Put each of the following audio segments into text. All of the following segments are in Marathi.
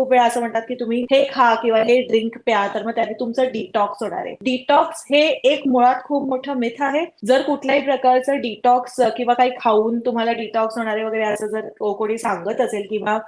खूप वेळा असं म्हणतात की तुम्ही हे खा किंवा हे ड्रिंक प्या तर मग त्याने तुमचं डिटॉक्स होणार आहे. डिटॉक्स हे एक मुळात खूप मोठं मिथ आहे. जर कुठल्याही प्रकारचं डिटॉक्स किंवा काही खाऊन तुम्हाला डिटॉक्स होणार आहे वगैरे असं जर कोणी सांगत असेल किंवा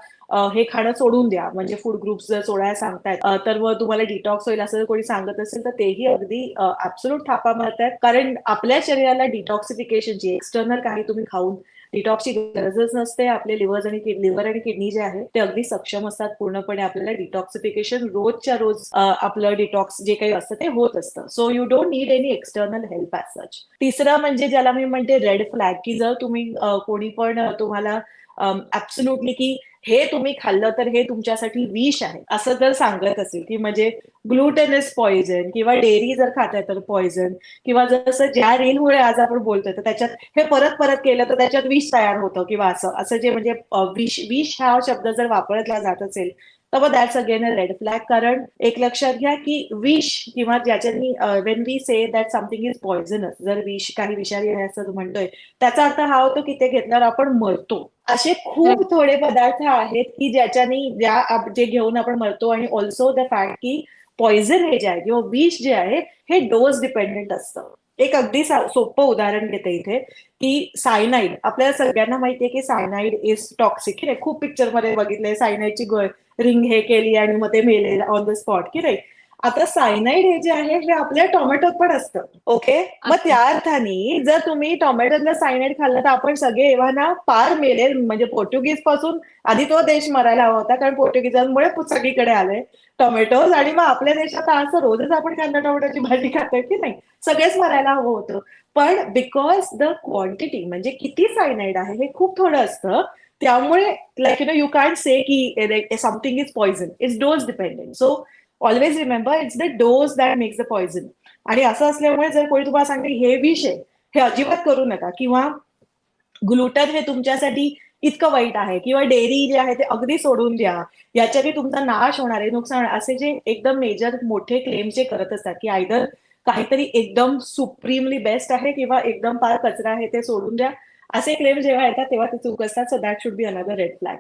हे खाणं सोडून द्या. म्हणजे फूड ग्रुप्स जर सोडायला सांगतायत तर मग तुम्हाला डिटॉक्स होईल असं जर कोणी सांगत असेल तर तेही अगदी ऍब्सोलूट थापा मारतायत. कारण आपल्या शरीराला डिटॉक्सिफिकेशन जी एक्सटर्नल काही तुम्ही खाऊन डिटॉक्सची गरजच नसते. आपले लिव्हर आणि लिव्हर आणि किडनी जे आहे ते अगदी सक्षम असतात पूर्णपणे. आपल्याला डिटॉक्सिफिकेशन रोजच्या रोज आपलं डिटॉक्स जे काही असतं ते होत असतं. So you don't need any external help as such तिसरं म्हणजे ज्याला मी म्हणते रेड फ्लॅग की जर तुम्ही कोणी पण तुम्हाला ऍब्सोल्युटली की हे तुम्ही खाल्लं तर हे तुमच्यासाठी विष आहे. असं जर सांगत असेल की म्हणजे ग्लुटेन इज पॉइझन किंवा डेअरी जर खाताय तर पॉइझन किंवा जसं ज्या रेलमुळे आज आपण बोलतोय तर त्याच्यात हे परत परत केलं तर त्याच्यात विष तयार होतं किंवा असं. असं जे म्हणजे विष विष हा शब्द जर वापरला जात असेल तर मग that's again a red flag कारण एक लक्षात घ्या की विष किंवा ज्याच्यानी when we say that something is poisonous जर विष काही विषारी आहे असं म्हणतोय त्याचा अर्थ हा होतो की ते घेतल्यावर आपण मरतो. असे खूप थोडे पदार्थ आहेत की ज्याच्यानी ज्या जे घेऊन आपण मरतो आणि ऑल्सो द फॅक्ट की पॉइझन हे जे आहे किंवा विष जे आहे हे डोस डिपेंडेंट असतं. एक अगदी सोपं उदाहरण घेते इथे की सायनाईड आपल्याला सगळ्यांना माहितीये की सायनाईड इज टॉक्सिक की नाही? खूप पिक्चरमध्ये बघितलंय सायनाईडची रिंग हे केली आणि मग ते मेले ऑन द स्पॉट की नाही? आता सायनाईड हे जे आहे हे आपल्या टोमॅटोत पण असतं. ओके मग. त्या अर्थाने जर तुम्ही टोमॅटोतलं सायनाईड खाल्लं तर आपण सगळे एव्हाना पार मेले म्हणजे पोर्तुगीजपासून आधी तो देश मरायला हवा होता कारण पोर्तुगीजांमुळे सगळीकडे आले टोमॅटोज आणि मग आपल्या देशात असं रोजच आपण कांदा टोमॅटोची भाजी खातोय की नाही? सगळेच मरायला हवं होतं. पण बिकॉज द क्वांटिटी म्हणजे किती सायनाईड आहे हे खूप थोडं असतं. त्यामुळे like you know you can't say की something is poison it's dose dependent so always remember it's the dose that makes the poison आणि असं असल्यामुळे जर कोणी तुम्हाला सांगते हे विष आहे हे अजिबात करू नका. किंवा ग्लुटन हे तुमच्यासाठी इतकं वाईट आहे किंवा डेअरी जे आहे ते अगदी सोडून द्या याच्याने तुमचा नाश होणार आहे. नुकसान असे जे एकदम मेजर मोठे क्लेम जे करत असतात की आयदर काहीतरी एकदम सुप्रीमली बेस्ट आहे किंवा एकदम फार कचरा आहे ते सोडून द्या असे क्लेम जेव्हा येतात तेव्हा ते चूक असतात. So that should be another red flag